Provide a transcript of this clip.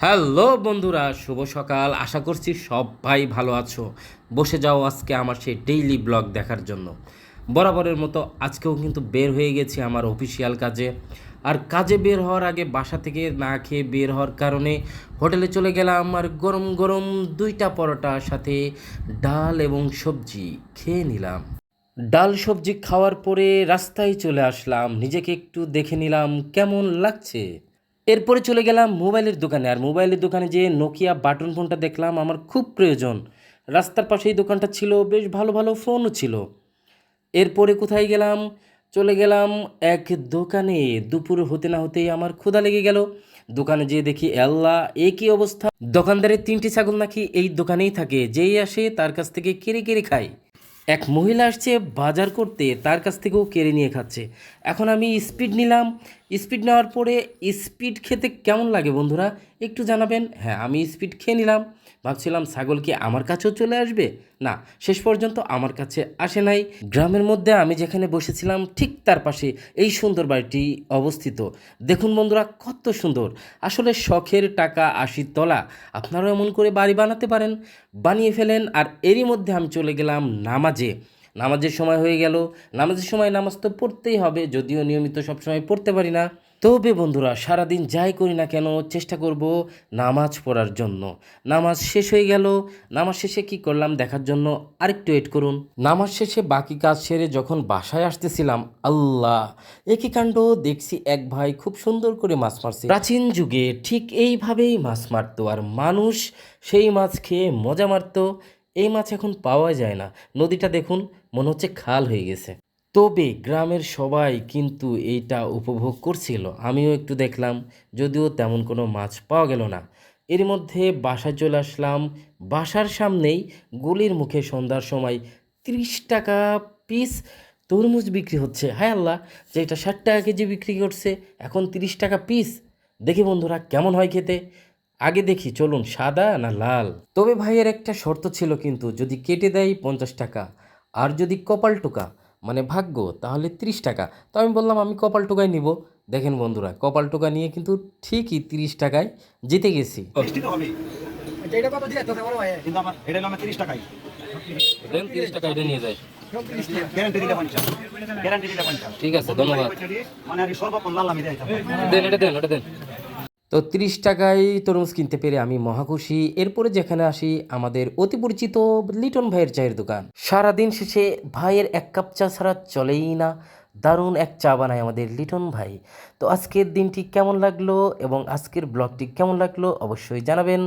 Hello বন্ধুরা, শুভ সকাল। আশা করছি সবাই ভালো আছো। বসে যাও আজকে আমার সেই ডেইলি ব্লগ দেখার জন্য। বরাবরের মতো আজকেও কিন্তু বের হয়ে গেছি আমার অফিসিয়াল কাজে। আর কাজে বের হওয়ার আগে বাসা থেকে না খেয়ে বের হওয়ার কারণে হোটেলে চলে গেলাম আর গরম গরম দুইটা পরোটা সাথে ডাল এবং সবজি খেয়ে নিলাম। ডাল সবজি খাওয়ার পরে রাস্তায় চলে আসলাম। নিজেকে একটু দেখে নিলাম কেমন লাগছে। এরপরে চলে গেলাম মোবাইলের দোকানে। আর মোবাইলের দোকানে যে নোকিয়া বাটন ফোনটা দেখলাম, আমার খুব প্রয়োজন। রাস্তার পাশে এই দোকানটা ছিল, বেশ ভালো ভালো ফোনও ছিল। এরপরে কোথায় গেলাম? চলে গেলাম এক দোকানে। দুপুর হতে না হতেই আমার ক্ষুধা লেগে গেল। দোকানে যেয়ে দেখি, আল্লাহ, এ কি অবস্থা? দোকানদারের তিনটি ছাগল নাকি এই দোকানেই থাকে। যেই আসে তার কাছ থেকে কেড়ে কেড়ে খায়। এক মহিলা আসছে বাজার করতে, তার কাছ থেকেও কেড়ে নিয়ে খাচ্ছে। এখন আমি স্পিড নিলাম। স্পিড নেওয়ার পরে স্পিড খেতে কেমন লাগে বন্ধুরা একটু জানাবেন? হ্যাঁ আমি স্পিড খেয়ে নিলাম। ভাবছিলাম ছাগল কি আমার কাছেও চলে আসবে? না, শেষ পর্যন্ত আমার কাছে আসে নাই। গ্রামের মধ্যে আমি যেখানে বসেছিলাম, ঠিক তার পাশে এই সুন্দর বাড়িটি অবস্থিত। দেখুন বন্ধুরা, কত সুন্দর। আসলে শখের টাকা আশি তলা। আপনারাও এমন করে বাড়ি বানাতে পারেন। বানিয়ে ফেলেন আর এরই মধ্যে আমি চলে গেলাম নামাজে। নামাজের সময় হয়ে গেল। নামাজের সময় নামাজ তো পড়তেই হবে, যদিও নিয়মিত সবসময় পড়তে পারি না। তবে বন্ধুরা, সারাদিন যাই করি না কেন, চেষ্টা করব নামাজ পড়ার জন্য। নামাজ শেষ হয়ে গেল। নামাজ শেষে কি করলাম দেখার জন্য আরেকটু ওয়েট করুন। নামাজ শেষে বাকি কাজ সেরে যখন বাসায় আসতেছিলাম, আল্লাহ! একই কাণ্ড দেখছি এক ভাই খুব সুন্দর করে মাছ মারছে। প্রাচীন যুগে ঠিক এইভাবেই মাছ মারতো, আর মানুষ সেই মাছ খেয়ে মজা মারতো। এই মাছ এখন পাওয়া যায় না। নদীটা দেখুন, মনে হচ্ছে খাল হয়ে গেছে। তবে গ্রামের সবাই কিন্তু এইটা উপভোগ করছিল। আমিও একটু দেখলাম, যদিও তেমন কোনো মাছ পাওয়া গেল না। এর মধ্যে বাসায় চলে আসলাম। বাসার সামনেই গলির মুখে সন্ধ্যার সময় তিরিশ টাকা পিস তরমুজ বিক্রি হচ্ছে। হায় আল্লাহ, যেটা ষাট টাকা কেজি বিক্রি করছে, এখন তিরিশ টাকা পিস দেখি বন্ধুরা, কেমন হয় খেতে? আগে দেখি চলুন সাদা না লাল? তবে ভাইয়ের একটা শর্ত ছিল কিন্তু যদি কেটে দেয় পঞ্চাশ টাকা আর যদি কপাল টোকা মানে ভাগ্য তাহলে তিরিশ টাকা। তো আমি বললাম আমি কপাল টোকায় নিব। দেখেন বন্ধুরা কপাল টোকা নিয়ে কিন্তু ঠিকই তিরিশ টাকায় জিতে গেছি। এটা এটা এটা পঞ্চাশ। ঠিক আছে ধন্যবাদ। মানে দেন এটা দেন ওটা দেন। তো তিরিশ টাকায় তরমুজ কিনতে পেরে আমি মহাখুশি এরপরে যেখানে আসি, আমাদের অতি পরিচিত লিটন ভাইয়ের চায়ের দোকান। সারাদিন শেষে ভাইয়ের এক কাপ চা ছাড়া চলেই না। দারুণ এক চা বানায় আমাদের লিটন ভাই। তো আজকের দিনটি কেমন লাগল এবং আজকের ব্লগটি কেমন লাগল অবশ্যই জানাবেন।